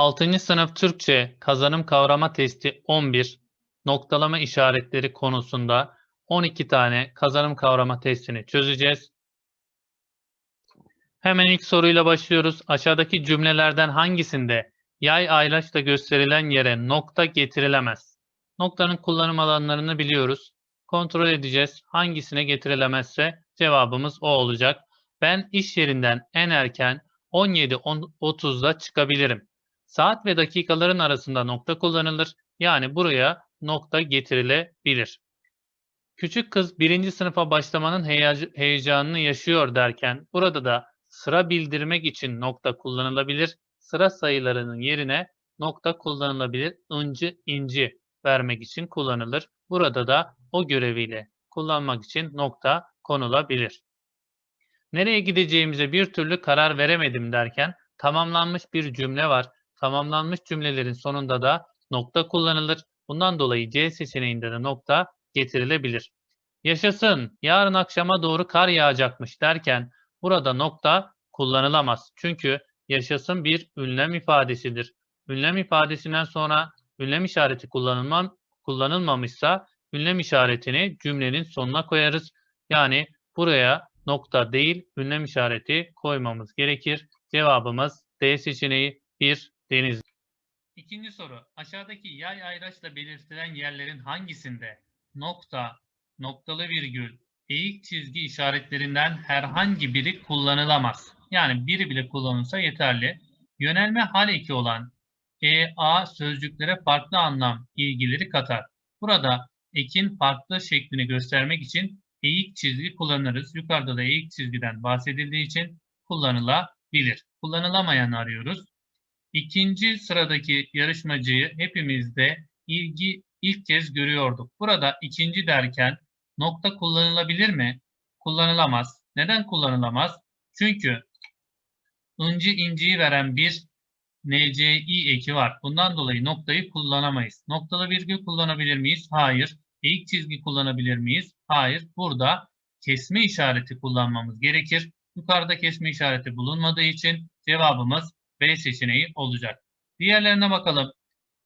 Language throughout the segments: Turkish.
6. sınıf Türkçe kazanım kavrama testi 11 noktalama işaretleri konusunda 12 tane kazanım kavrama testini çözeceğiz. Hemen ilk soruyla başlıyoruz. Aşağıdaki cümlelerden hangisinde yay ayraçla gösterilen yere nokta getirilemez? Noktanın kullanım alanlarını biliyoruz. Kontrol edeceğiz. Hangisine getirilemezse cevabımız o olacak. Ben iş yerinden en erken 17.30'da çıkabilirim. Saat ve dakikaların arasında nokta kullanılır. Yani buraya nokta getirilebilir. Küçük kız birinci sınıfa başlamanın heyeca- heyecanını yaşıyor derken burada da sıra bildirmek için nokta kullanılabilir. Sıra sayılarının yerine nokta kullanılabilir. Incı, inci vermek için kullanılır. Burada da o göreviyle kullanmak için nokta konulabilir. Nereye gideceğimize bir türlü karar veremedim derken tamamlanmış bir cümle var. Tamamlanmış cümlelerin sonunda da nokta kullanılır. Bundan dolayı C seçeneğinde de nokta getirilebilir. Yaşasın, yarın akşama doğru kar yağacakmış derken burada nokta kullanılamaz. Çünkü yaşasın bir ünlem ifadesidir. Ünlem ifadesinden sonra ünlem işareti kullanılmam, kullanılmamışsa ünlem işaretini cümlenin sonuna koyarız. Yani buraya nokta değil ünlem işareti koymamız gerekir. Cevabımız D seçeneği 1 deniz. İkinci soru. Aşağıdaki yay ayraçla belirtilen yerlerin hangisinde nokta, noktalı virgül, eğik çizgi işaretlerinden herhangi biri kullanılamaz? Yani biri bile kullanılsa yeterli. Yönelme hal eki olan e, a sözcüklere farklı anlam ilgileri katar. Burada ekin farklı şeklini göstermek için eğik çizgi kullanırız. Yukarıda da eğik çizgiden bahsedildiği için kullanılabilir. Kullanılamayanı arıyoruz. İkinci sıradaki yarışmacıyı hepimiz de ilgi ilk kez görüyorduk. Burada ikinci derken nokta kullanılabilir mi? Kullanılamaz. Neden kullanılamaz? Çünkü ıncı inciyi veren bir NCI eki var. Bundan dolayı noktayı kullanamayız. Noktalı virgül kullanabilir miyiz? Hayır. Eğik çizgi kullanabilir miyiz? Hayır. Burada kesme işareti kullanmamız gerekir. Yukarıda kesme işareti bulunmadığı için cevabımız B seçeneği olacak. Diğerlerine bakalım.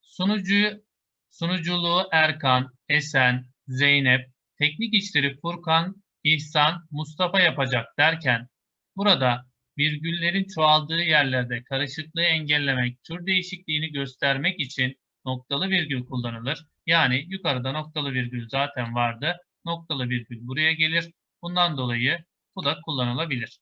Sunucu, sunuculuğu Erkan, Esen, Zeynep, teknik işleri Furkan, İhsan, Mustafa yapacak derken burada virgüllerin çoğaldığı yerlerde karışıklığı engellemek, tür değişikliğini göstermek için noktalı virgül kullanılır. Yani yukarıda noktalı virgül zaten vardı. Noktalı virgül buraya gelir. Bundan dolayı bu da kullanılabilir.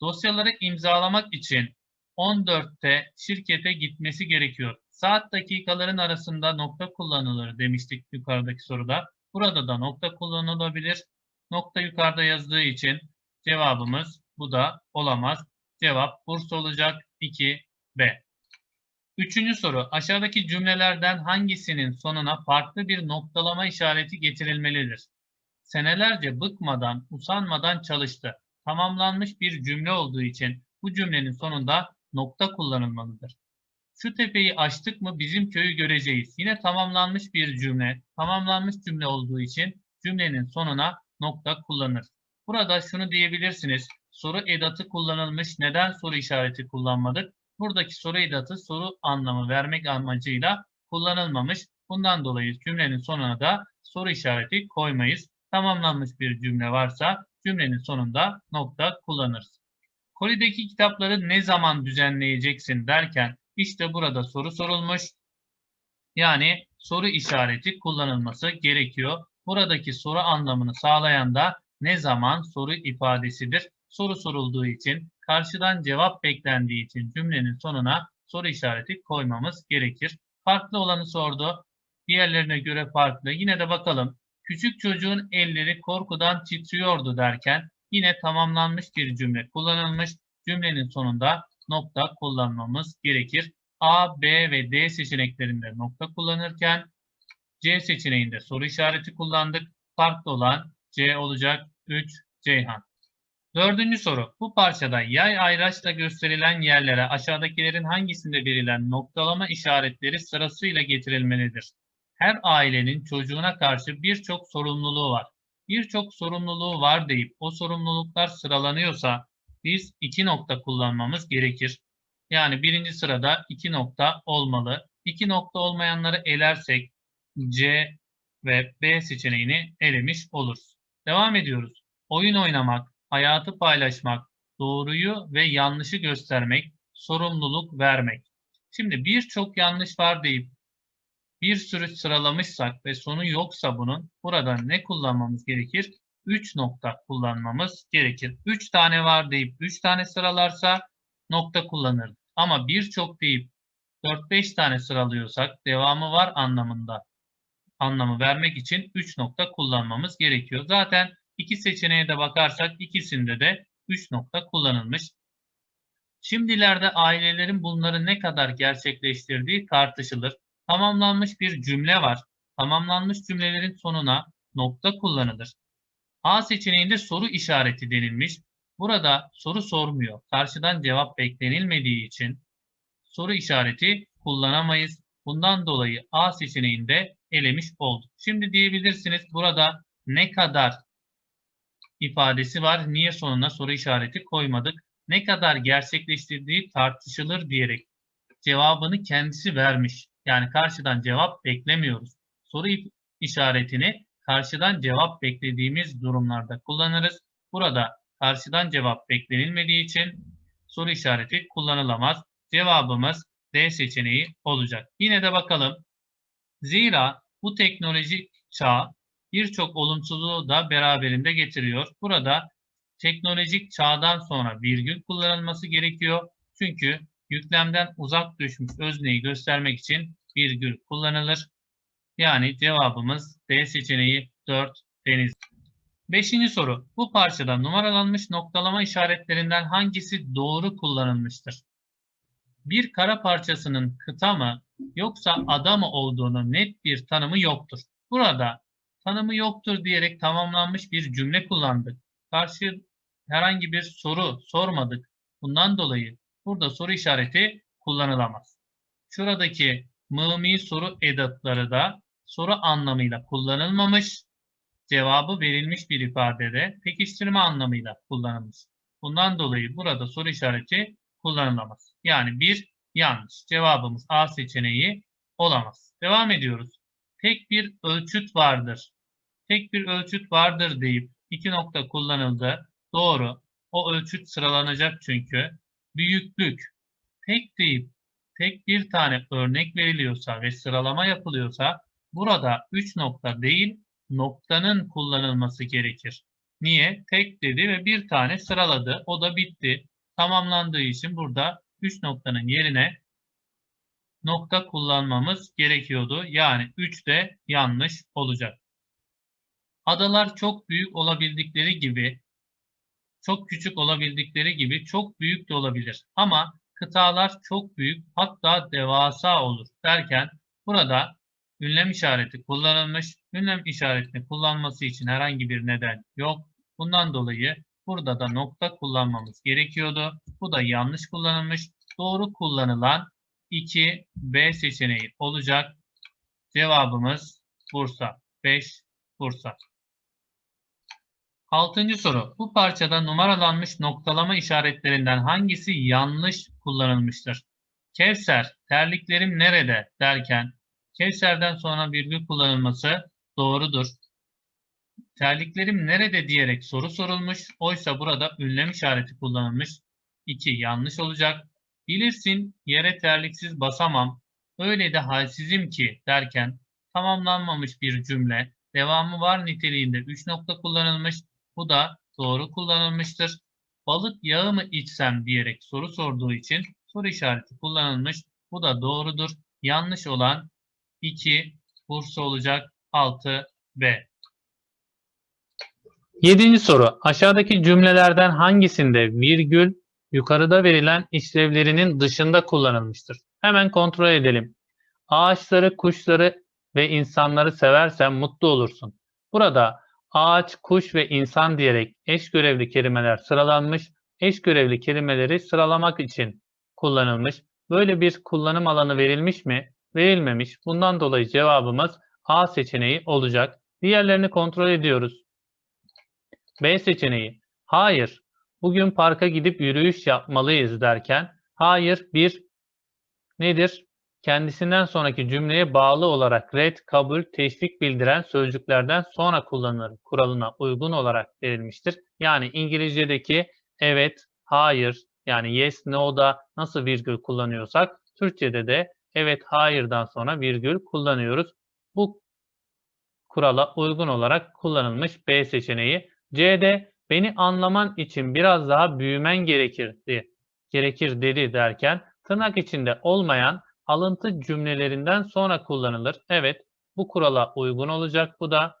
Dosyaları imzalamak için 14'te şirkete gitmesi gerekiyor. Saat dakikaların arasında nokta kullanılır demiştik yukarıdaki soruda. Burada da nokta kullanılabilir. Nokta yukarıda yazdığı için cevabımız bu da olamaz. Cevap Bursa olacak 2B. Üçüncü soru. Aşağıdaki cümlelerden hangisinin sonuna farklı bir noktalama işareti getirilmelidir? Senelerce bıkmadan, usanmadan çalıştı. Tamamlanmış bir cümle olduğu için bu cümlenin sonunda nokta kullanılmalıdır. Şu tepeyi açtık mı bizim köyü göreceğiz. Yine tamamlanmış bir cümle. Tamamlanmış cümle olduğu için cümlenin sonuna nokta kullanır. Burada şunu diyebilirsiniz. Soru edatı kullanılmış. Neden soru işareti kullanmadık? Buradaki soru edatı soru anlamı vermek amacıyla kullanılmamış. Bundan dolayı cümlenin sonuna da soru işareti koymayız. Tamamlanmış bir cümle varsa cümlenin sonunda nokta kullanırız. Kolideki kitapları ne zaman düzenleyeceksin derken işte burada soru sorulmuş. Yani soru işareti kullanılması gerekiyor. Buradaki soru anlamını sağlayan da ne zaman soru ifadesidir. Soru sorulduğu için, karşıdan cevap beklendiği için cümlenin sonuna soru işareti koymamız gerekir. Farklı olanı sordu. Diğerlerine göre farklı. Yine de bakalım. Küçük çocuğun elleri korkudan titriyordu derken yine tamamlanmış bir cümle kullanılmış. Cümlenin sonunda nokta kullanmamız gerekir. A, B ve D seçeneklerinde nokta kullanırken C seçeneğinde soru işareti kullandık. Farklı olan C olacak. 3 Ceyhan. Dördüncü soru. Bu parçada yay ayraçla gösterilen yerlere aşağıdakilerin hangisinde verilen noktalama işaretleri sırasıyla getirilmelidir? Her ailenin çocuğuna karşı birçok sorumluluğu var. Birçok sorumluluğu var deyip o sorumluluklar sıralanıyorsa biz iki nokta kullanmamız gerekir. Yani birinci sırada iki nokta olmalı. İki nokta olmayanları elersek C ve B seçeneğini elemiş oluruz. Devam ediyoruz. Oyun oynamak, hayatı paylaşmak, doğruyu ve yanlışı göstermek, sorumluluk vermek. Şimdi birçok yanlış var deyip bir sürü sıralamışsak ve sonu yoksa bunun burada ne kullanmamız gerekir? 3 nokta kullanmamız gerekir. 3 tane var deyip 3 tane sıralarsa nokta kullanır. Ama birçok deyip 4-5 tane sıralıyorsak devamı var anlamında anlamı vermek için 3 nokta kullanmamız gerekiyor. Zaten iki seçeneğe de bakarsak ikisinde de 3 nokta kullanılmış. Şimdilerde ailelerin bunları ne kadar gerçekleştirdiği tartışılır. Tamamlanmış bir cümle var. Tamamlanmış cümlelerin sonuna nokta kullanılır. A seçeneğinde soru işareti denilmiş. Burada soru sormuyor. Karşıdan cevap beklenilmediği için soru işareti kullanamayız. Bundan dolayı A seçeneğinde elemiş olduk. Şimdi diyebilirsiniz burada ne kadar ifadesi var. Niye sonuna soru işareti koymadık? Ne kadar gerçekleştirdiği tartışılır diyerek cevabını kendisi vermiş. Yani karşıdan cevap beklemiyoruz. Soru işaretini karşıdan cevap beklediğimiz durumlarda kullanırız. Burada karşıdan cevap beklenilmediği için soru işareti kullanılamaz. Cevabımız D seçeneği olacak. Yine de bakalım. Zira bu teknolojik çağ birçok olumsuzluğu da beraberinde getiriyor. Burada teknolojik çağdan sonra virgül kullanılması gerekiyor. Çünkü yüklemden uzak düşmüş özneyi göstermek için virgül kullanılır. Yani cevabımız D seçeneği 4 deniz. Beşinci soru. Bu parçada numaralanmış noktalama işaretlerinden hangisi doğru kullanılmıştır? Bir kara parçasının kıta mı yoksa ada mı olduğunu net bir tanımı yoktur. Burada tanımı yoktur diyerek tamamlanmış bir cümle kullandık. Karşı herhangi bir soru sormadık. Bundan dolayı burada soru işareti kullanılamaz. Şuradaki mımi soru edatları da soru anlamıyla kullanılmamış, cevabı verilmiş bir ifadede pekiştirme anlamıyla kullanılmış. Bundan dolayı burada soru işareti kullanılamaz. Yani bir yanlış. Cevabımız A seçeneği olamaz. Devam ediyoruz. Tek bir ölçüt vardır. Tek bir ölçüt vardır deyip iki nokta kullanıldı. Doğru. O ölçüt sıralanacak çünkü. Büyüklük. Tek deyip tek bir tane örnek veriliyorsa ve sıralama yapılıyorsa burada 3 nokta değil noktanın kullanılması gerekir. Niye? Tek dedi ve bir tane sıraladı. O da bitti. Tamamlandığı için burada 3 noktanın yerine nokta kullanmamız gerekiyordu. Yani 3 de yanlış olacak. Adalar çok büyük olabildikleri gibi, çok küçük olabildikleri gibi çok büyük de olabilir. Ama kıtalar çok büyük hatta devasa olur derken burada ünlem işareti kullanılmış. Ünlem işaretini kullanması için herhangi bir neden yok. Bundan dolayı burada da nokta kullanmamız gerekiyordu. Bu da yanlış kullanılmış. Doğru kullanılan 2 B seçeneği olacak. Cevabımız Bursa. 5 Bursa. Altıncı soru. Bu parçada numaralanmış noktalama işaretlerinden hangisi yanlış kullanılmıştır? Kevser, terliklerim nerede derken Kevser'den sonra virgül kullanılması doğrudur. Terliklerim nerede diyerek soru sorulmuş. Oysa burada ünlem işareti kullanılmış. 2 yanlış olacak. Bilirsin yere terliksiz basamam. Öyle de halsizim ki derken tamamlanmamış bir cümle. Devamı var niteliğinde 3 nokta kullanılmış. Bu da doğru kullanılmıştır. Balık yağı mı içsem diyerek soru sorduğu için soru işareti kullanılmış. Bu da doğrudur. Yanlış olan 2 Bursa olacak 6 B. Yedinci soru. Aşağıdaki cümlelerden hangisinde virgül yukarıda verilen işlevlerinin dışında kullanılmıştır? Hemen kontrol edelim. Ağaçları, kuşları ve insanları seversen mutlu olursun. Burada ağaç, kuş ve insan diyerek eş görevli kelimeler sıralanmış. Eş görevli kelimeleri sıralamak için kullanılmış. Böyle bir kullanım alanı verilmiş mi? Verilmemiş. Bundan dolayı cevabımız A seçeneği olacak. Diğerlerini kontrol ediyoruz. B seçeneği. Hayır. Bugün parka gidip yürüyüş yapmalıyız derken Hayır bir nedir? Kendisinden sonraki cümleye bağlı olarak red, kabul, teşvik bildiren sözcüklerden sonra kullanılır kuralına uygun olarak verilmiştir. Yani İngilizce'deki evet, hayır yani yes, no'da nasıl virgül kullanıyorsak Türkçe'de de evet, hayırdan sonra virgül kullanıyoruz. Bu kurala uygun olarak kullanılmış B seçeneği. C'de beni anlaman için biraz daha büyümen gerekirdi, gerekir dedi derken tırnak içinde olmayan alıntı cümlelerinden sonra kullanılır. Evet, bu kurala uygun olacak bu da.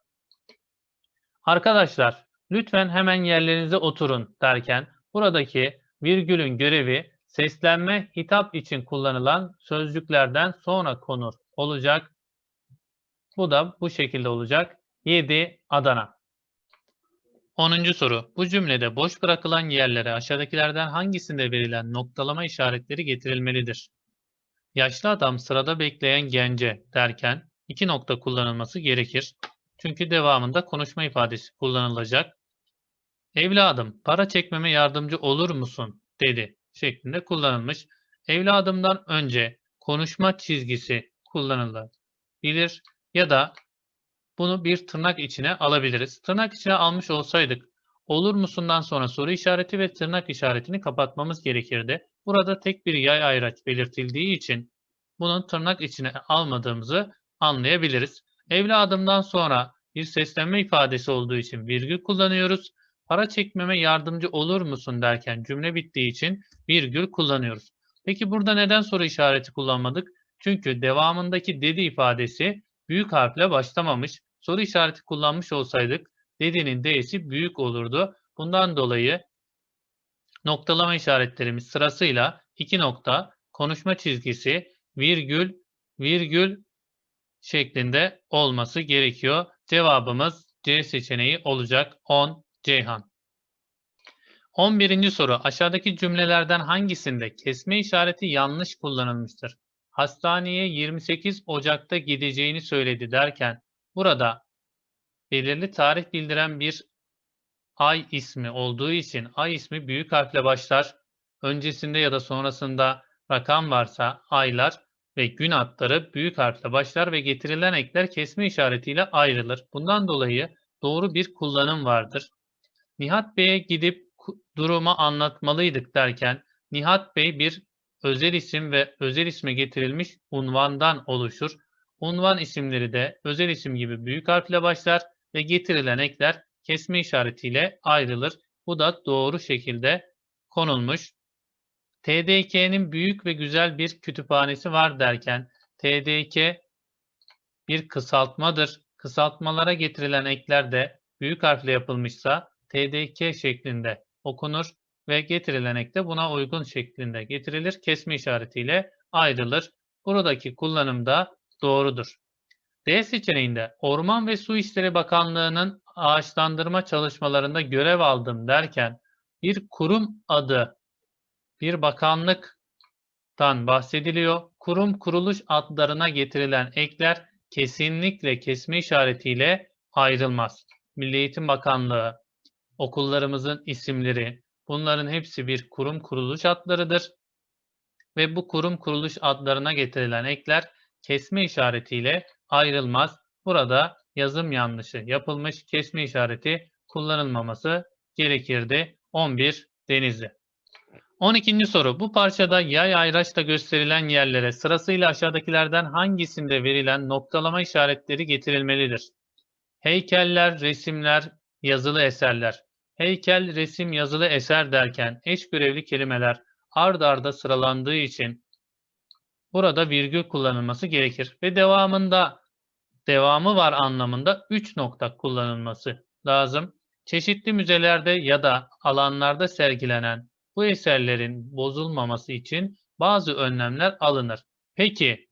Arkadaşlar, lütfen hemen yerlerinize oturun derken buradaki virgülün görevi seslenme hitap için kullanılan sözcüklerden sonra konur olacak. Bu da bu şekilde olacak. 7 Adana. 10. soru. Bu cümlede boş bırakılan yerlere aşağıdakilerden hangisinde verilen noktalama işaretleri getirilmelidir? Yaşlı adam sırada bekleyen gence derken iki nokta kullanılması gerekir. Çünkü devamında konuşma ifadesi kullanılacak. Evladım para çekmeme yardımcı olur musun dedi şeklinde kullanılmış. Evladımdan önce konuşma çizgisi kullanılabilir ya da bunu bir tırnak içine alabiliriz. Tırnak içine almış olsaydık olur musundan sonra soru işareti ve tırnak işaretini kapatmamız gerekirdi. Burada tek bir yay ayraç belirtildiği için bunun tırnak içine almadığımızı anlayabiliriz. Evladımdan sonra bir seslenme ifadesi olduğu için virgül kullanıyoruz. Para çekmeme yardımcı olur musun derken cümle bittiği için virgül kullanıyoruz. Peki burada neden soru işareti kullanmadık? Çünkü devamındaki dedi ifadesi büyük harfle başlamamış. Soru işareti kullanmış olsaydık dedinin d'si büyük olurdu. Bundan dolayı noktalama işaretlerimiz sırasıyla iki nokta, konuşma çizgisi, virgül, virgül şeklinde olması gerekiyor. Cevabımız C seçeneği olacak 10 Ceyhan. 11. soru aşağıdaki cümlelerden hangisinde kesme işareti yanlış kullanılmıştır? Hastaneye 28 Ocak'ta gideceğini söyledi derken burada belirli tarih bildiren bir ay ismi olduğu için ay ismi büyük harfle başlar. Öncesinde ya da sonrasında rakam varsa aylar ve gün adları büyük harfle başlar ve getirilen ekler kesme işaretiyle ayrılır. Bundan dolayı doğru bir kullanım vardır. Nihat Bey'e gidip durumu anlatmalıydık derken Nihat Bey bir özel isim ve özel isme getirilmiş unvandan oluşur. Unvan isimleri de özel isim gibi büyük harfle başlar ve getirilen ekler kesme işaretiyle ayrılır. Bu da doğru şekilde konulmuş. TDK'nin büyük ve güzel bir kütüphanesi var derken TDK bir kısaltmadır. Kısaltmalara getirilen ekler de büyük harfle yapılmışsa TDK şeklinde okunur ve getirilen ek de buna uygun şeklinde getirilir. Kesme işaretiyle ayrılır. Buradaki kullanım da doğrudur. D seçeneğinde Orman ve Su İşleri Bakanlığı'nın ağaçlandırma çalışmalarında görev aldım derken bir kurum adı bir bakanlıktan bahsediliyor. Kurum kuruluş adlarına getirilen ekler kesinlikle kesme işaretiyle ayrılmaz. Milli Eğitim Bakanlığı, okullarımızın isimleri, bunların hepsi bir kurum kuruluş adlarıdır. Ve bu kurum kuruluş adlarına getirilen ekler kesme işaretiyle ayrılmaz. Burada yazım yanlışı yapılmış kesme işareti kullanılmaması gerekirdi. 11 Denizli. 12. soru. Bu parçada yay ayraçla gösterilen yerlere sırasıyla aşağıdakilerden hangisinde verilen noktalama işaretleri getirilmelidir? Heykeller, resimler, yazılı eserler. Heykel, resim, yazılı eser derken eş görevli kelimeler ard arda sıralandığı için burada virgül kullanılması gerekir ve devamında devamı var anlamında 3 nokta kullanılması lazım. Çeşitli müzelerde ya da alanlarda sergilenen bu eserlerin bozulmaması için bazı önlemler alınır. Peki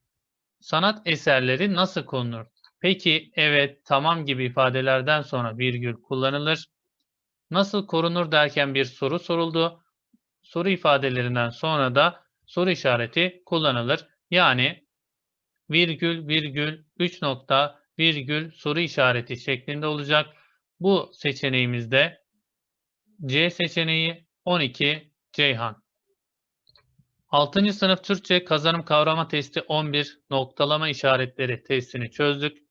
sanat eserleri nasıl konulur? Peki evet tamam gibi ifadelerden sonra virgül kullanılır. Nasıl korunur derken bir soru soruldu. Soru ifadelerinden sonra da soru işareti kullanılır. Yani virgül virgül 3 nokta virgül soru işareti şeklinde olacak. Bu seçeneğimizde C seçeneği 12 Ceyhan. 6. sınıf Türkçe kazanım kavrama testi 11 noktalama işaretleri testini çözdük.